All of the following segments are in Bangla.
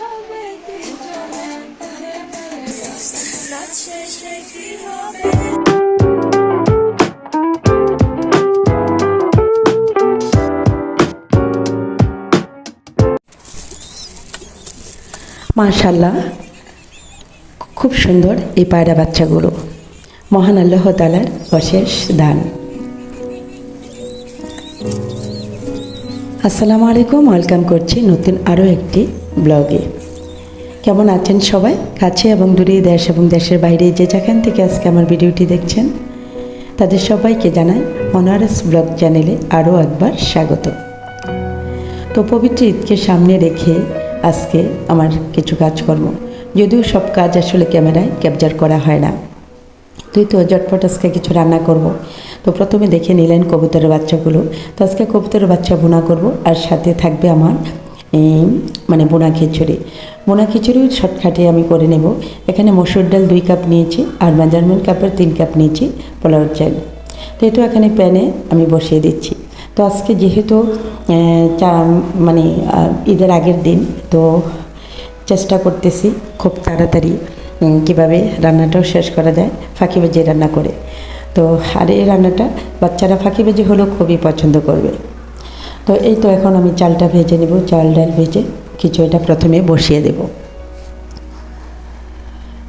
হবে মাশাল্লাহ খুব সুন্দর এই পায়রা বাচ্চাগুলো। মহান আল্লাহ তালার অশেষ দান। আসসালামু আলাইকুম, ওয়েলকাম করছি নতুন আরও একটি ব্লগে। কেমন আছেন সবাই? কাছে এবং দূরে দেশ এবং দেশের বাইরে যে যেখান থেকে আজকে আমার ভিডিওটি দেখছেন, তাদের সবাইকে জানাই অনারস ব্লগ চ্যানেলে আরও একবার স্বাগত। তো পবিত্র ঈদকে সামনে রেখে আজকে আমার কিছু কাজকর্ম। যদিও সব কাজ আসলে ক্যামেরায় ক্যাপচার করা হয় না। তুই তো জটপট আজকে কিছু রান্না করব। তো প্রথমে দেখে নিলেন কবুতরের বাচ্চাগুলো। তো আজকে কবুতরের বাচ্চা বোনা করব আর সাথে থাকবে আমার মানে বোনা খিচুড়ি। বোনা খিচুড়িও শর্টকাটে আমি করে নেব। এখানে মসুর ডাল দুই কাপ নিয়েছি আর মেজারমেন্ট কাপের তিন কাপ নিয়েছি পোলাওর চাল। তো এটা এখানে প্যানে আমি বসিয়ে দিচ্ছি। তো আজকে যেহেতু মানে ঈদের আগের দিন, তো চেষ্টা করতেছি খুব তাড়াতাড়ি কীভাবে রান্নাটাও শেষ করা যায়, ফাঁকি বেজে রান্না করে। তো আর এই রান্নাটা বাচ্চারা ফাঁকি বেজে হলেও খুবই পছন্দ করবে। তো এই তো এখন আমি চালটা ভেজে নেব, চাল, ডাল ভেজে খিচুড়িটা প্রথমে বসিয়ে দেব।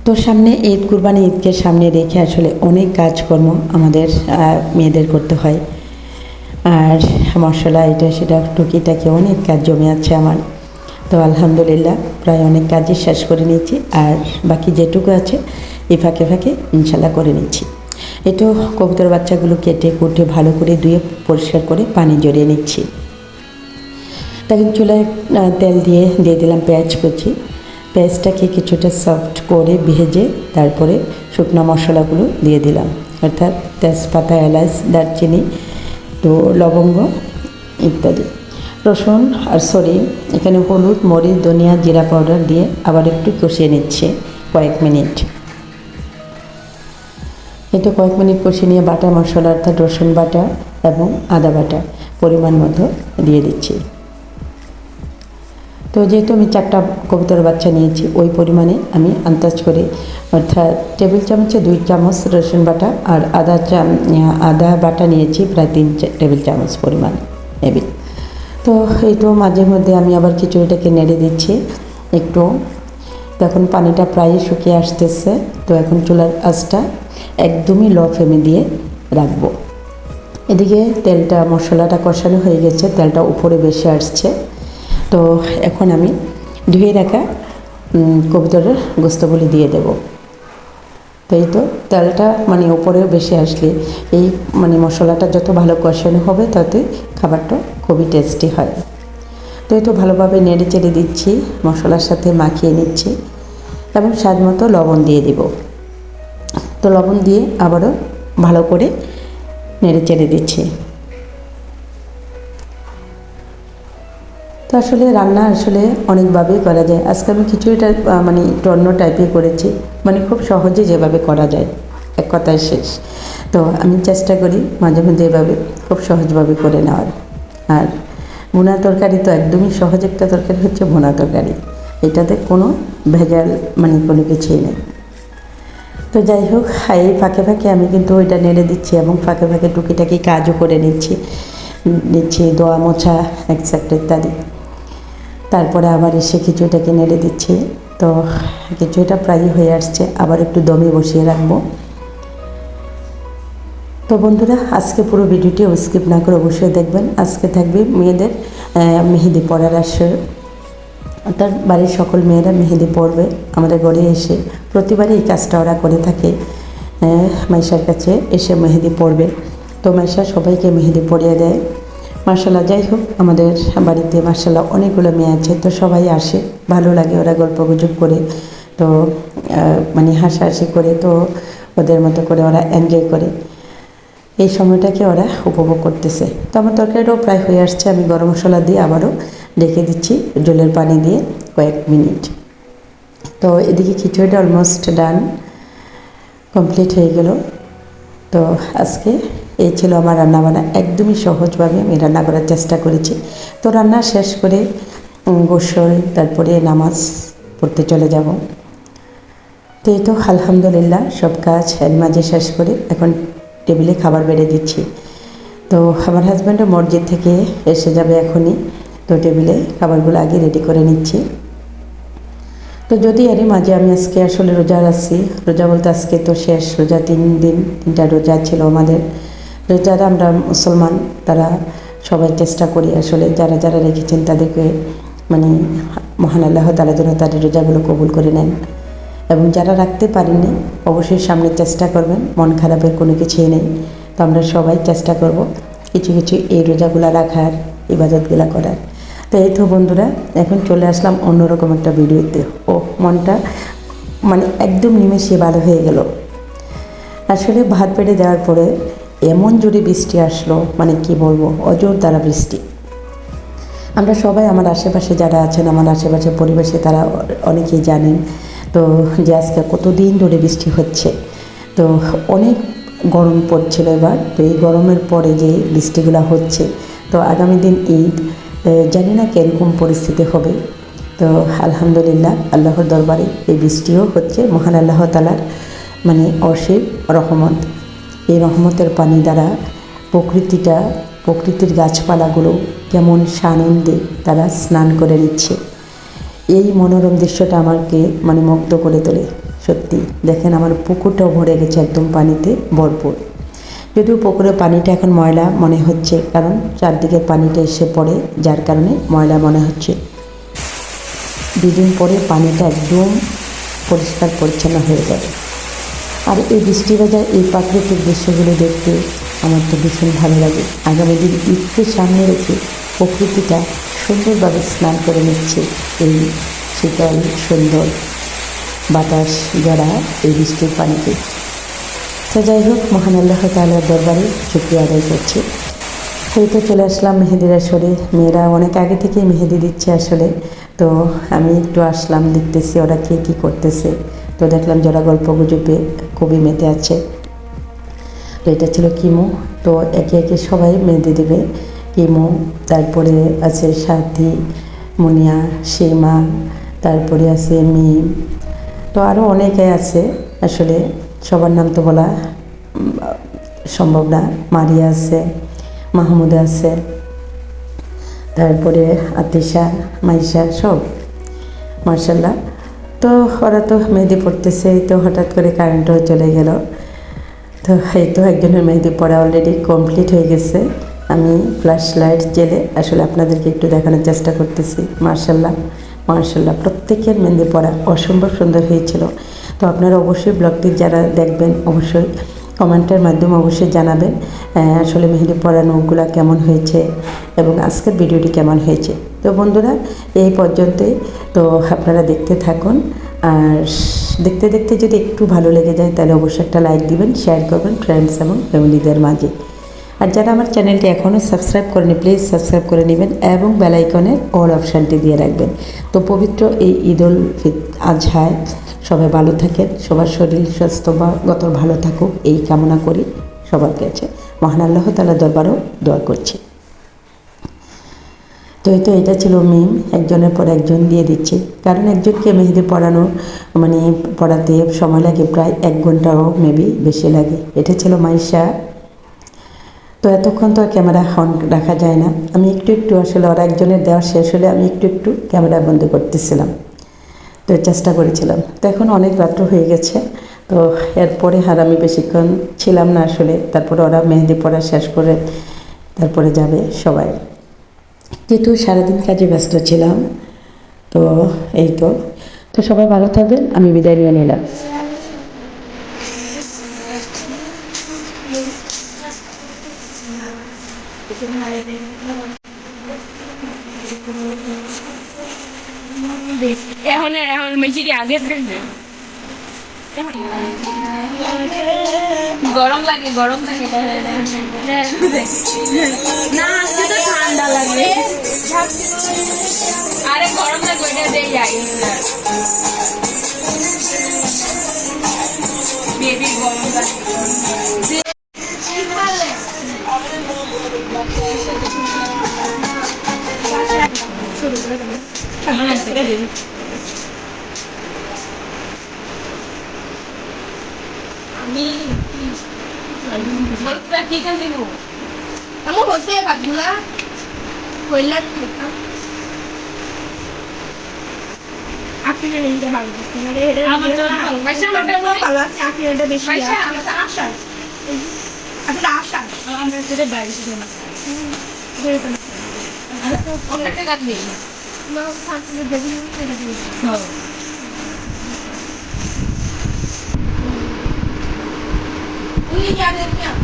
তো সামনে ঈদ, কুরবানি ঈদকে সামনে রেখে আসলে অনেক কাজকর্ম আমাদের মেয়েদের করতে হয়। আর মশলা এটা সেটা টুকিটাকি অনেক কাজ জমে আছে আমার। তো আলহামদুলিল্লাহ প্রায় অনেক কাজই শেষ করে নিয়েছি আর বাকি যেটুকু আছে এ ফাঁকে ফাঁকে ইনশাল্লাহ করে নিচ্ছি। এটো কবুতর বাচ্চাগুলো কেটে কুটে ভালো করে ধুয়ে পরিষ্কার করে পানি জড়িয়ে নিচ্ছি। তখন চুলায় তেল দিয়ে দিয়ে দিলাম পেঁয়াজ কুচি। পেঁয়াজটাকে কিছুটা সফট করে ভেজে তারপরে শুকনো মশলাগুলো দিয়ে দিলাম। অর্থাৎ তেজপাতা, এলাচ, দারচিনি, তো লবঙ্গ ইত্যাদি। রসুন আর সরি, এখানে হলুদ, মরিচ, ধনিয়া, জিরা পাউডার দিয়ে আবার একটু কষিয়ে নিচ্ছে কয়েক মিনিট। এটা কয়েক মিনিট কষিয়ে নিয়ে বাটা মশলা, অর্থাৎ রসুন বাটা এবং আদা বাটা পরিমাণ মতো দিয়ে দিচ্ছি। তো যেহেতু আমি চারটা কবুতর বাচ্চা নিয়েছি, ওই পরিমাণে আমি আন্দাজ করে, অর্থাৎ টেবিল চামচে, দুই চামচ রসুন বাটা আর আদা চাম, আদা বাটা নিয়েছি, প্রায় তিন টেবিল চামচ পরিমাণ নেবে। তো এইটু মাঝে মধ্যে আমি আবার খিচুড়িটাকে নেড়ে দিচ্ছি একটু। তখন পানিটা প্রায় শুকিয়ে আসতেছে, তো এখন চুলার আঁচটা একদমই লো ফ্লেমে দিয়ে রাখব। এদিকে তেলটা, মশলাটা কষানো হয়ে গেছে, তেলটা উপরে বেশি আসছে। তো এখন আমি ধুয়ে রাখা কবুতরের গোস্তগুলি দিয়ে দেব। তো এই তো, তেলটা মানে উপরে বেশি আসলে এই মানে মশলাটা যত ভালো কষানো হবে ততই খাবারটা খুবই টেস্টি হয়। তো এই তো ভালোভাবে নেড়ে চেড়ে দিচ্ছি, মশলার সাথে মাখিয়ে নিচ্ছি এবং স্বাদ মতো লবণ দিয়ে দিব। তো লবণ দিয়ে আবারও ভালো করে নেড়ে চেড়ে দিচ্ছি। তো আসলে রান্না আসলে অনেকভাবেই করা যায়। আজকে আমি খিচুড়িটা মানে একটু অন্য টাইপে করেছি। মানে খুব সহজে যেভাবে করা যায়, এক কথায় শেষ। তো আমি চেষ্টা করি মাঝে মাঝে এভাবে, খুব সহজভাবে করে নেওয়ার। আর ভুনা তরকারি তো একদমই সহজ একটা তরকারি হচ্ছে ভুনা তরকারি। এটাতে কোনো ভেজাল মানে কোনো কিছুই নেই। তো যাই হোক এই ফাঁকে ফাঁকে আমি কিন্তু ওইটা নেড়ে দিচ্ছি এবং ফাঁকে ফাঁকে টুকিটাকি কাজও করে নিচ্ছি। নিচ্ছি দোয়া মোছা একসেপ্ট ইত্যাদি। তারপরে আবার এসে খিচুড়িটাকে নেড়ে দিচ্ছি। তো খিচুড়িটা প্রায় হয়ে আসছে, আবার একটু দমে বসিয়ে রাখব। তো বন্ধুরা, আজকে পুরো ভিডিওটি স্কিপ না করে অবশ্যই দেখবেন। আজকে থাকবে মেয়েদের মেহেদি পড়ার আসর। অর্থাৎ বাড়ির সকল মেয়েরা মেহেদি পরবে, আমাদের ঘরে এসে। প্রতিবারই এই কাজটা ওরা করে থাকে মাইশার কাছে এসে মেহেদি পরবে। তো মাইশা সবাইকে মেহেদি পরিয়ে দেয়। মার্শাল্লাহ, যাই হোক, আমাদের বাড়িতে মার্শাল্লাহ অনেকগুলো মেয়ে আছে, তো সবাই আসে, ভালো লাগে ওরা গল্প গুজব করে, তো মানে হাসাহাসি করে, তো ওদের মতো করে ওরা এনজয় করে। এই সময়টাকে ওরা উপভোগ করতেছে। তো আমার তরকারিটাও প্রায় হয়ে আসছে, আমি গরম মশলা দিয়ে আবারও ঢেকে দিচ্ছি, জলের পানি দিয়ে কয়েক মিনিট। তো এদিকে খিচুড়িটা অলমোস্ট ডান কমপ্লিট হয়ে গেল। তো আজকে এই ছিল আমার রান্নাবান্না। একদমই সহজভাবে আমি রান্না করার চেষ্টা করেছি। তো রান্না শেষ করে গোসল, তারপরে নামাজ পড়তে চলে যাব। তো এই তো আলহামদুলিল্লাহ সব কাজ এর মাঝে শেষ করে এখন টেবিলে খাবার বেড়ে দিচ্ছি। তো আমার হাজব্যান্ডও মসজিদ থেকে এসে যাবে এখনই। তো টেবিলে খাবারগুলো আগে রেডি করে নিচ্ছি। তো যদি এরই মাঝে আমি আজকে আসলে রোজা রাখছি, রোজা বলতে আজকে তো শেষ, রোজা তিন দিন, তিনটা রোজা ছিল আমাদের। যারা আমরা মুসলমান, তারা সবাই চেষ্টা করি আসলে যারা যারা রেখেছেন তাদেরকে মানে মহান আল্লাহ তারা যেন তাদের রোজাগুলো কবুল করে নেন। এবং যারা রাখতে পারেননি, অবশ্যই সামনে চেষ্টা করবেন, মন খারাপের কোনো কিছুই নেই। তো আমরা সবাই চেষ্টা করব কিছু কিছু এই রোজাগুলো রাখার, ইবাদতগুলো করার। তো এই তো বন্ধুরা, এখন চলে আসলাম অন্যরকম একটা ভিডিওতে। ও মনটা মানে একদম নিমেষে ভালো হয়ে গেল। আসলে ভাত পেটে দেওয়ার পরে এমন জোরে বৃষ্টি আসলো মানে কি বলব, অজোর দ্বারা বৃষ্টি। আমরা সবাই আমার আশেপাশে যারা আছেন, আমার আশেপাশে পরিবেশে তারা অনেকেই জানেন, তো যে আজকে কতদিন ধরে বৃষ্টি হচ্ছে। তো অনেক গরম পড়ছিল এবার, তো এই গরমের পরে যে বৃষ্টিগুলো হচ্ছে, তো আগামী দিন ঈদ জানি না কীরকম পরিস্থিতি হবে। তো আলহামদুলিল্লাহ, আল্লাহর দরবারে এই বৃষ্টিও হচ্ছে, মহান আল্লাহ তালার মানে অসীম রহমত। এই রহমতের পানি দ্বারা প্রকৃতিটা, প্রকৃতির গাছপালাগুলো কেমন সানন্দে তারা স্নান করে নিচ্ছে। এই মনোরম দৃশ্যটা আমাকে মানে মুগ্ধ করে তোলে, সত্যি। দেখেন আমার পুকুরটাও ভরে গেছে একদম পানিতে ভরপুর। যদিও পুকুরের পানিটা এখন ময়লা মনে হচ্ছে, কারণ চারদিকে পানিটা এসে পড়ে, যার কারণে ময়লা মনে হচ্ছে। দুদিন পরে পানিটা একদম পরিষ্কার পরিচ্ছন্ন হয়ে যাবে আর এই বৃষ্টি বাজার এই প্রাকৃতিক দৃশ্যগুলো দেখতে আমার তো ভীষণ ভালো লাগে। আগামী দিন ঈদকে সামনে রেখে প্রকৃতিটা সুন্দরভাবে স্নান করে নিচ্ছে এই শীতল, সুন্দর বাতাস যারা এই বৃষ্টির পানিতে। তো যাই হোক, মহান আল্লাহ তাআলার দরবারে শুক্রিয়া আদায় করছে। সেই তো চলে আসলাম মেহেদির আসরে। মেয়েরা অনেক আগে থেকেই মেহেদি দিচ্ছে আসলে। তো আমি একটু আসলাম, দেখতেছি ওরা কে কী করতেছে। তো দেখলাম যারা গল্প গুজবে খুবই মেতে আছে। তো এটা ছিল কিমো। তো একে একে সবাই মেহেদি দেবে কিমো। তারপরে আছে সাথী, মুনিয়া, সীমা, তারপরে আছে মিম। তো আরও অনেকে আছে। আসলে সবার নাম তো বলা সম্ভব না। মারিয়া আছে, মাহমুদ আছে, তারপরে আতিশা, মাইশা সব। মার্শাল্লাহ তো ওরা তো মেহেদি পড়তেছে তো হঠাৎ করে কারেন্টও চলে গেল। তো এই তো একজনের মেহেদি পড়া অলরেডি কমপ্লিট হয়ে গেছে। আমি ফ্ল্যাশ লাইট জেলে আসলে আপনাদেরকে একটু দেখানোর চেষ্টা করতেছি। মার্শাল্লাহ মার্শাল্লাহ, প্রত্যেকের মেহেদি পড়া অসম্ভব সুন্দর হয়েছিল। তো আপনারা অবশ্যই ব্লগটি যারা দেখবেন, অবশ্যই কমেন্টের মাধ্যমে অবশ্যই জানাবেন আসলে মেহেদি পড়ানোগুলো কেমন হয়েছে এবং আজকের ভিডিওটি কেমন হয়েছে। তো বন্ধুরা, এই পর্যন্তই। তো আপনারা দেখতে থাকুন। আর দেখতে দেখতে যদি একটু ভালো লেগে যায়, তাহলে অবশ্যই একটা লাইক দিবেন শেয়ার করবেন ফ্রেন্ডস এবং ফ্যামিলিদের মাঝে। আর যারা আমার চ্যানেলটি এখনও সাবস্ক্রাইব করেনি প্লিজ সাবস্ক্রাইব করে নেবেন এবং বেল আইকনের অল অপশানটি দিয়ে রাখবেন। তো পবিত্র এই ঈদ উল আজহায় সবাই ভালো থাকেন, সবার শরীর স্বাস্থ্য বা গত ভালো থাকুক, এই কামনা করি সবার কাছে। মহান আল্লাহ তালা দরবারও দোয়া করছি। তো এই তো এটা ছিল মেম একজনের পর একজন দিয়ে দিচ্ছে। কারণ একজনকে মেহেদি পড়ানো মানে পড়াতে সময় লাগে, প্রায় এক ঘন্টাও মেবি বেশি লাগে। এটা ছিল মাইশা। তো এতক্ষণ তো ক্যামেরা হন রাখা যায় না। আমি একটু একটু আসলে ওরা একজনের দেওয়া শেষ হলে আমি একটু একটু ক্যামেরা বন্ধ করতেছিলাম। তো চেষ্টা করেছিলাম। তো এখন অনেক রাত্র হয়ে গেছে। তো এরপরে আর আমি বেশিক্ষণ ছিলাম না আসলে। তারপরে ওরা মেহেদি পড়া শেষ করে তারপরে যাবে সবাই। যেহেতু সারাদিন কাজে ব্যস্ত ছিলাম, তো এই তো। তো সবাই ভালো থাকবেন, আমি বিদায় নিয়ে নিলাম। গরম লাগে গরম লাগে। না, আজকে তো ঠান্ডা। আমি বলতে ঠিক আছে গো আমার হচ্ছে কাজগুলা কইলার দেখতাম আপনি নিতে পারবেন আমার তো পয়সা মোটা ভালো আছে আপনি এটা বেশি পয়সা? আপনার আশা আপনার আশা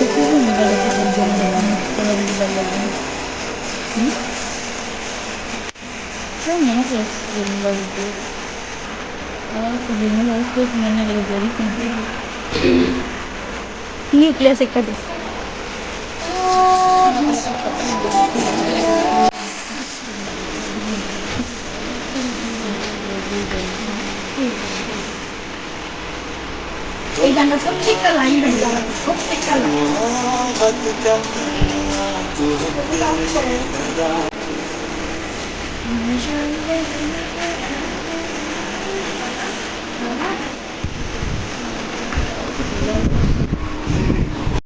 Sakın mı böyle bir şey yapmayalım? Böyle bir şey yapmayalım. Hı? Sen ne nasıl yapıyorsun böyle bir şey? Üstü ഞങ്ങൾ സൃഷ്ടിക്കല്ല സൃഷ്ടിക്കല്ല മനുഷ്യന്റെ